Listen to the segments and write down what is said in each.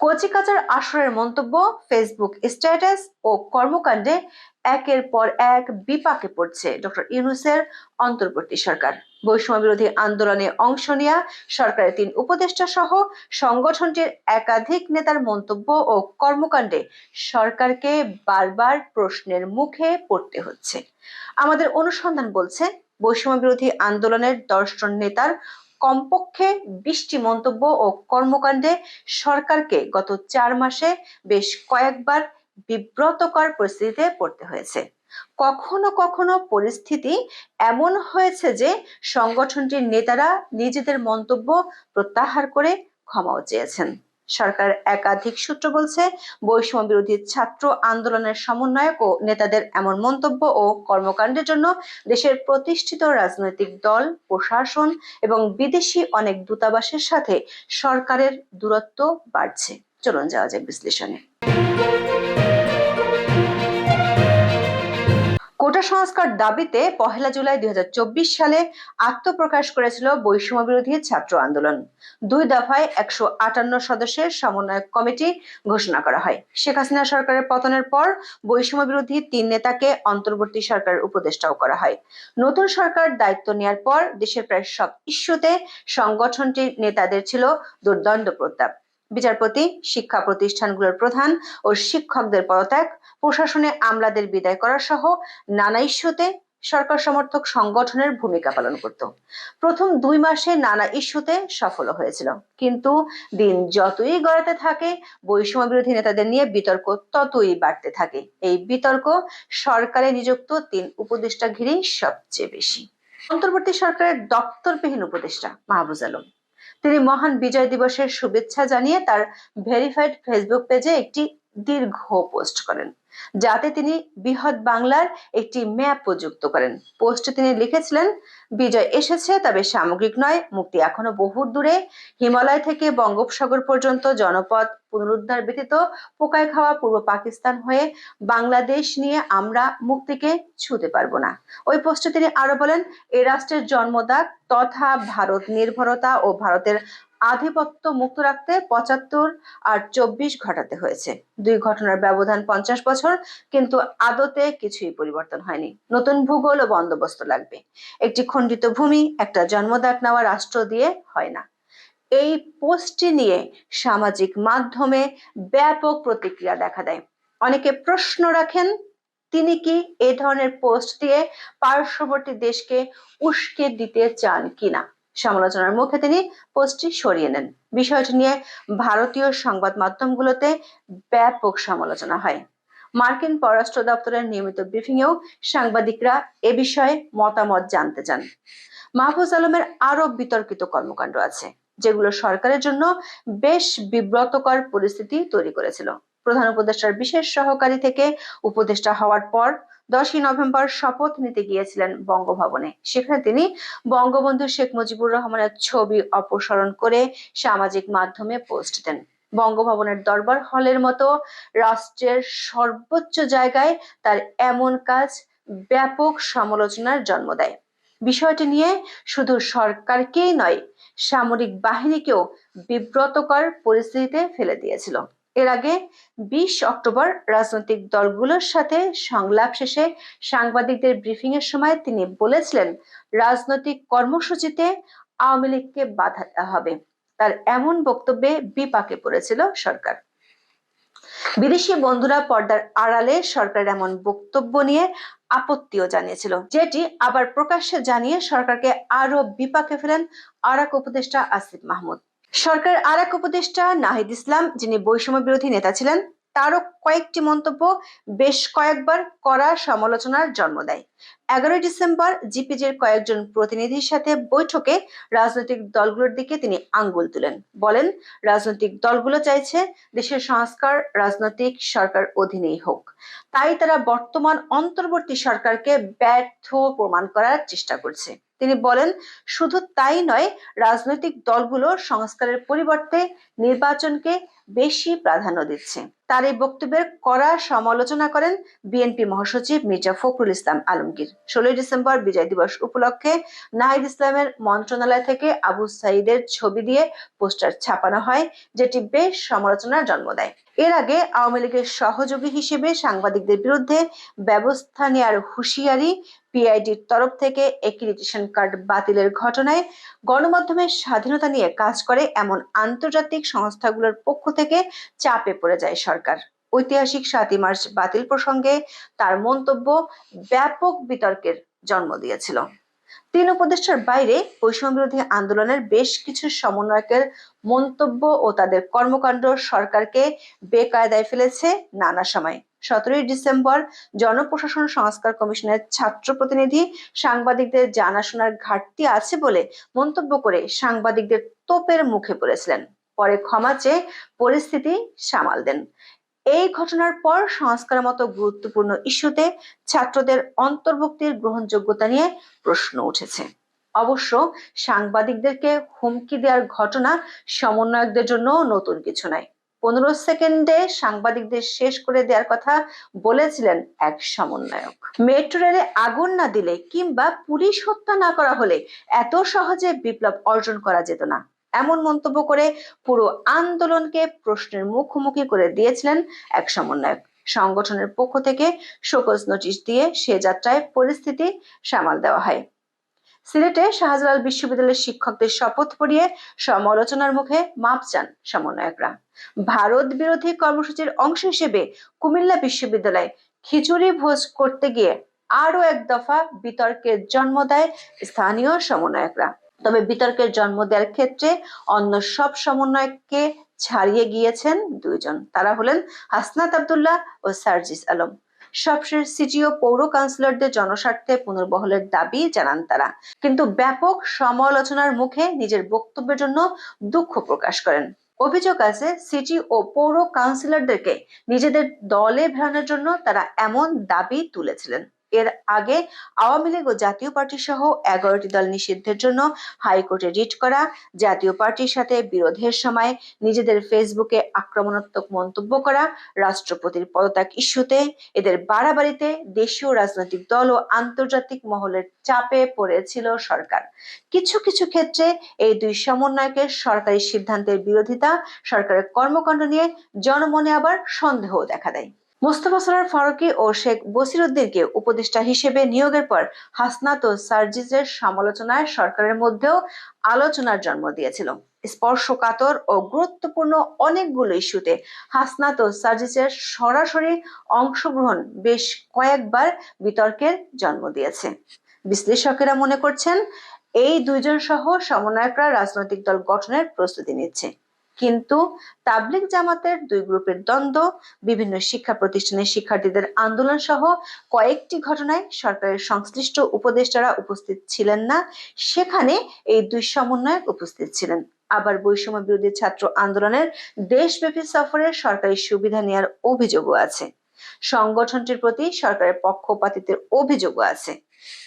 কচিকাচার আসরের মন্তব্য Facebook status ও কর্মকাণ্ডে একের পর এক বিপাকে পড়ছে ডক্টর ইউনুসের অন্তর্বর্তী সরকার। বৈষম্য বিরোধী আন্দোলনে অংশ নেওয়া সরকারের তিন উপদেষ্টা সহ সংগঠনটির একাধিক নেতার মন্তব্য ও কর্মকাণ্ডে সরকারকে বারবার প্রশ্নের মুখে পড়তে হচ্ছে। আমাদের অনুসন্ধান বলছে বৈষম্য বিরোধী আন্দোলনের দর্শন নেতার কমপক্ষে বিশটি মন্তব্য ও কর্মকাণ্ডে সরকারকে গত চার মাসে বেশ কয়েকবার বিব্রতকর পরিস্থিতিতে পড়তে হয়েছে। কখনো কখনো পরিস্থিতি এমন হয়েছে যে সংগঠনটির নেতারা নিজেদের মন্তব্য প্রত্যাহার করে ক্ষমাও চেয়েছেন। সরকার একাধিক সূত্র বলছে, বৈষম্য বিরোধী ছাত্র আন্দোলনের সমন্বয়ক ও নেতাদের এমন মন্তব্য ও কর্মকাণ্ডের জন্য দেশের প্রতিষ্ঠিত রাজনৈতিক দল, প্রশাসন এবং বিদেশি অনেক দূতাবাসের সাথে সরকারের দূরত্ব বাড়ছে। চলুন যাওয়া যাক বিশ্লেষণে। কোটা সংস্কার দাবিতে পহেলা জুলাই দুই সালে আত্মপ্রকাশ করেছিল বৈষম্য বিরোধী ছাত্র আন্দোলন। দুই দফায় একশো আটান্ন সদস্যের সমন্বয়ক কমিটি ঘোষণা করা হয়। শেখ হাসিনা সরকারের পতনের পর বৈষম্য বিরোধী তিন নেতাকে অন্তর্বর্তী সরকারের উপদেষ্টাও করা হয়। নতুন সরকার দায়িত্ব নেয়ার পর দেশের প্রায় সব ইস্যুতে সংগঠনটির নেতাদের ছিল দুর্দণ্ড প্রতাপ। বিচারপতি, শিক্ষা প্রতিষ্ঠানগুলোর প্রধান ও শিক্ষকদের পদত্যাগ, প্রশাসনে আমলাদের বিদায় করা সহ নানা ইস্যুতে সরকার সমর্থক সংগঠনের ভূমিকা পালন করত। প্রথম দুই মাসে নানা ইস্যুতে সফল হয়েছিল। কিন্তু দিন যতই গড়াতে থাকে বৈষম্য বিরোধী নেতাদের নিয়ে বিতর্ক ততই বাড়তে থাকে। এই বিতর্ক সরকারে নিযুক্ত তিন উপদেষ্টা ঘিরেই সবচেয়ে বেশি। অন্তর্বর্তী সরকারের দপ্তরবিহীন উপদেষ্টা মাহবুজ আলম। তিনি মহান বিজয় দিবসের শুভেচ্ছা জানিয়ে তার ভেরিফাইড ফেসবুক পেজে একটি দীর্ঘ পোস্ট করেন। যাতে তিনি বৃহৎ বাংলার একটি ম্যাপ যুক্ত করেন। পোস্টে তিনি লিখেছিলেন, বিজয় এসেছে, তবে সামগ্রিক নয়, মুক্তি এখনও বহু দূরে। হিমালয় থেকে বঙ্গোপসাগর পর্যন্ত জনপদ পুনরুদ্ধার ব্যতীত পোকায় খাওয়া পূর্ব পাকিস্তান হয়ে বাংলাদেশ নিয়ে আমরা মুক্তিকে ছুতে পারব না। ওই পোস্টে তিনি আরও বলেন, এ রাষ্ট্রের জন্মদাগ তথা ভারত নির্ভরতা ও ভারতের আধিপত্য মুক্ত রাখতে পঁচাত্তর আর চব্বিশ ঘটাতে হয়েছে। দুই ঘটনার ব্যবধান পঞ্চাশ বছর, কিন্তু আদতে কিছুই পরিবর্তন হয়নি। নতুন ভূগোল ও বন্দোবস্ত লাগবে। একটি খণ্ডিত ভূমি, একটা জন্মদাগ নেওয়া রাষ্ট্র দিয়ে হয় না। এই পোস্টটি নিয়ে সামাজিক মাধ্যমে ব্যাপক প্রতিক্রিয়া দেখা দেয়। অনেকে প্রশ্ন রাখেন, তিনি কি এ ধরনের পোস্ট দিয়ে পার্শ্ববর্তী দেশকে উস্কে দিতে চান কিনা? সমালোচনার মুখে তিনি পোস্টটি সরিয়ে নেন। বিষয়টি নিয়ে ভারতীয় সংবাদ মাধ্যমগুলোতে ব্যাপক সমালোচনা হয়। মার্কিন পররাষ্ট্র দপ্তরের নিয়মিত ব্রিফিংয়েও সাংবাদিকরা এ বিষয়ে মতামত জানতে চান। মাহফুজ আলমের আরও বিতর্কিত কর্মকাণ্ড আছে, যেগুলো সরকারের জন্য বেশ বিব্রতকর পরিস্থিতি তৈরি করেছিল। প্রধান উপদেষ্টার বিশেষ সহকারী থেকে উপদেষ্টা হওয়ার পর দশই নভেম্বর শপথ নিতে গিয়েছিলেন বঙ্গভবনে। সেখানে তিনি বঙ্গবন্ধু শেখ মুজিবুর রহমানের ছবি অপসারণ করে সামাজিক মাধ্যমে পোস্ট দেন। বঙ্গভবনের দরবার হলের মতো রাষ্ট্রের সর্বোচ্চ জায়গায় তার এমন কাজ ব্যাপক সমালোচনার জন্ম দেয়। বিষয়টি নিয়ে শুধু সরকারকেই নয়, সামরিক বাহিনীকেও বিব্রতকর পরিস্থিতিতে ফেলে দিয়েছিল। এর আগে বিশ অক্টোবর রাজনৈতিক দলগুলোর সাথে সংলাপ শেষে সাংবাদিকদের ব্রিফিং এর সময় তিনি বলেছিলেন, রাজনৈতিক কর্মসূচিতে আওয়ামী লীগকে বাধা দেওয়া হবে। তার এমন বক্তব্যে বিপাকে পড়েছিল সরকার। বিদেশি বন্ধুরা পর্দার আড়ালে সরকারের এমন বক্তব্য নিয়ে আপত্তিও জানিয়েছিল, যেটি আবার প্রকাশ্যে জানিয়ে সরকারকে আরও বিপাকে ফেলেন আরাক উপদেষ্টা আসিফ মাহমুদ। সরকারের আর এক উপদেষ্টা নাহিদ ইসলাম, যিনি বৈষম্য বিরোধী নেতা ছিলেন, তারও কয়েকটি মন্তব্য বেশ কয়েকবার কড়া সমালোচনার জন্ম দেয়। এগারোই ডিসেম্বর জিপিজির কয়েকজন প্রতিনিধির সাথে বৈঠকে রাজনৈতিক দলগুলোর দিকে তিনি আঙ্গুল তুলেন। বলেন, রাজনৈতিক দলগুলো চাইছে দেশের সংস্কার, রাজনৈতিক সরকার অধীনেই হোক। তাই তারা বর্তমান অন্তর্বর্তী সরকারকে ব্যর্থ প্রমাণ করার চেষ্টা করছে। তিনি বলেন শুধু তাই নয় রাজনৈতিক দলগুলো সংস্কারের পরিবর্তে নির্বাচনকে বেশি প্রাধান্য দিচ্ছে। তার এই বক্তব্যের কড়া সমালোচনা করেন বিএনপি মহাসচিব মির্জা ফখরুল ইসলাম আলমগীর। ষোলোই ডিসেম্বর বিজয় দিবস উপলক্ষে নাহিদ ইসলামের মন্ত্রণালয় থেকে আবু সাইদের ছবি দিয়ে পোস্টার ছাপানো হয়, যেটি বেশ সমালোচনার জন্ম দেয়। এর আগে আওয়ামী লীগের সহযোগী হিসেবে সাংবাদিকদের বিরুদ্ধে ব্যবস্থা নেওয়ার হুঁশিয়ারি পিআইডির তরফ থেকে এক্রিডিটেশন কার্ড বাতিলের ঘটনায় গণমাধ্যমের স্বাধীনতা নিয়ে কাজ করে এমন আন্তর্জাতিক সংস্থাগুলোর পক্ষ থেকে চাপে পড়ে যায় সরকার। ঐতিহাসিক সাতই মার্চ বাতিল প্রসঙ্গে তার মন্তব্য ব্যাপক বিতর্কের জন্ম দিয়েছিল। তিন উপদেষ্টার বাইরে বৈষম্য বিরোধী আন্দোলনের বেশ কিছু সমন্বয়কের মন্তব্য ও তাদের কর্মকাণ্ড সরকারকে বেকায়দায় ফেলেছে নানা সময়। সতেরোই ডিসেম্বর জনপ্রশাসন সংস্কার কমিশনের ছাত্র প্রতিনিধি সাংবাদিকদের জানাশোনার ঘাটতি আছে বলে মন্তব্য করে সাংবাদিকদের তোপের মুখে পড়েছিলেন। পরে ক্ষমা চেয়ে পরিস্থিতি সামাল দেন। এই ঘটনার পর সংস্কারের মতো গুরুত্বপূর্ণ ইস্যুতে ছাত্রদের অন্তর্ভুক্তির গ্রহণযোগ্যতা নিয়ে প্রশ্ন উঠেছে। অবশ্য সাংবাদিকদেরকে হুমকি দেওয়ার ঘটনা সমন্বয়কদের জন্য নতুন কিছু নয়। পনেরো সেকেন্ডে সাংবাদিকদের শেষ করে দেওয়ার কথা বলেছিলেন এক সমন্বয়ক। মেট্রো রেলে আগুন না দিলে কিংবা পুলিশ হত্যা না করা হলে এত সহজে বিপ্লব অর্জন করা যেত না। এমন মন্তব্য করে পুরো আন্দোলনকে প্রশ্নের মুখোমুখি করে দিয়েছিলেন এক সমন্বয়ক। সংগঠনের পক্ষ থেকে শোকজ নোটিশ দিয়ে সে যাত্রায় পরিস্থিতি সামাল দেওয়া হয়। সিলেটে শাহজালাল বিশ্ববিদ্যালয়ের শিক্ষকদের শপথ পড়িয়ে সমালোচনার মুখে মাপ চান সমন্বয়করা। ভারত বিরোধী কর্মসূচির অংশ হিসেবে কুমিল্লা বিশ্ববিদ্যালয়ে খিচুড়ি ভোজ করতে গিয়ে আরও এক দফা বিতর্কের জন্ম দেয় স্থানীয় সমন্বয়করা। তবে বিতর্কের জন্ম দেওয়ার ক্ষেত্রে অন্য সব সমন্বয়ককে ছাড়িয়ে গিয়েছেন দুইজন। তারা হলেন হাসনাত আবদুল্লাহ ও সার্জিস আলম। সবশেষ সিটি ও পৌর কাউন্সিলরদের জনস্বার্থে পুনর্বহলের দাবি জানান তারা। কিন্তু ব্যাপক সমালোচনার মুখে নিজের বক্তব্যের জন্য দুঃখ প্রকাশ করেন। অভিযোগ আছে, সিটি ও পৌর কাউন্সিলরদেরকে নিজেদের দলে ভেড়ানোর জন্য তারা এমন দাবি তুলেছিলেন। এর আগে আওয়ামী লীগ ও জাতীয় পার্টি সহ এগারোটি দল নিষিদ্ধের জন্য হাইকোর্টে রিট করা জাতীয় পার্টির সাথে বিরোধের সময় নিজেদের ফেসবুকে আক্রমণাত্মক মন্তব্য করা, রাষ্ট্রপতির পদত্যাগ ইস্যুতে এদের বাড়াবাড়িতে দেশীয় রাজনৈতিক দল ও আন্তর্জাতিক মহলের চাপে পড়েছিল সরকার। কিছু কিছু ক্ষেত্রে এই দুই সমন্বয়কের সরকারি সিদ্ধান্তের বিরোধিতা সরকারের কর্মকাণ্ড নিয়ে জনমনে আবার সন্দেহ দেখা দেয়। মোস্তফা সরার ফারুকি ও শেখ বসিরুদ্দিনকে উপদেষ্টা হিসেবে নিয়োগের পর হাসনাত ও সার্জিসের সমালোচনায় সরকারের মধ্যেও আলোচনার জন্ম দিয়েছিল। স্পর্শকাতর ও গুরুত্বপূর্ণ অনেকগুলো ইস্যুতে হাসনাত ও সার্জিসের সরাসরি অংশগ্রহণ বেশ কয়েকবার বিতর্কের জন্ম দিয়েছে। বিশ্লেষকেরা মনে করছেন, এই দুইজন সহ সমন্বয়করা রাজনৈতিক দল গঠনের প্রস্তুতি নিচ্ছে। কিন্তু তাবলিগ জামাতের দুই গ্রুপের দ্বন্দ্ব, বিভিন্ন শিক্ষা প্রতিষ্ঠানের শিক্ষার্থীদের আন্দোলন সহ কয়েকটি ঘটনায় সরকারের সংশ্লিষ্ট উপদেষ্টারা উপস্থিত ছিলেন না। সেখানে এই দুই সমন্বয়ক উপস্থিত ছিলেন। আবার বৈষম্য বিরোধী ছাত্র আন্দোলনের দেশব্যাপী সফরে সরকারি সুবিধা নেওয়ার অভিযোগও আছে। সংগঠনটির প্রতি সরকারের পক্ষপাতিত্বের অভিযোগও আছে।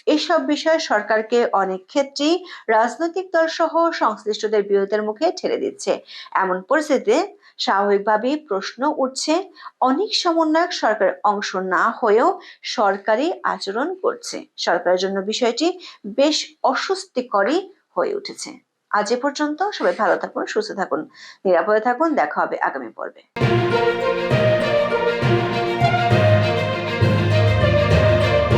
এসব বিষয় সরকারকে অনেক ক্ষেত্রেই রাজনৈতিক দল সহ সংশ্লিষ্টদের বিরোধের মুখে ঠেলে দিচ্ছে। এমন পরিস্থিতিতে স্বাভাবিকভাবেই প্রশ্ন উঠছে, অনেক সমন্বয়ক সরকারের অংশ না হয়েও সরকারি আচরণ করছে। সরকারের জন্য বিষয়টি বেশ অস্বস্তিকরই হয়ে উঠেছে। আজ এ পর্যন্ত সবাই ভালো থাকুন, সুস্থ থাকুন, নিরাপদে থাকুন। দেখা হবে আগামী পর্বে।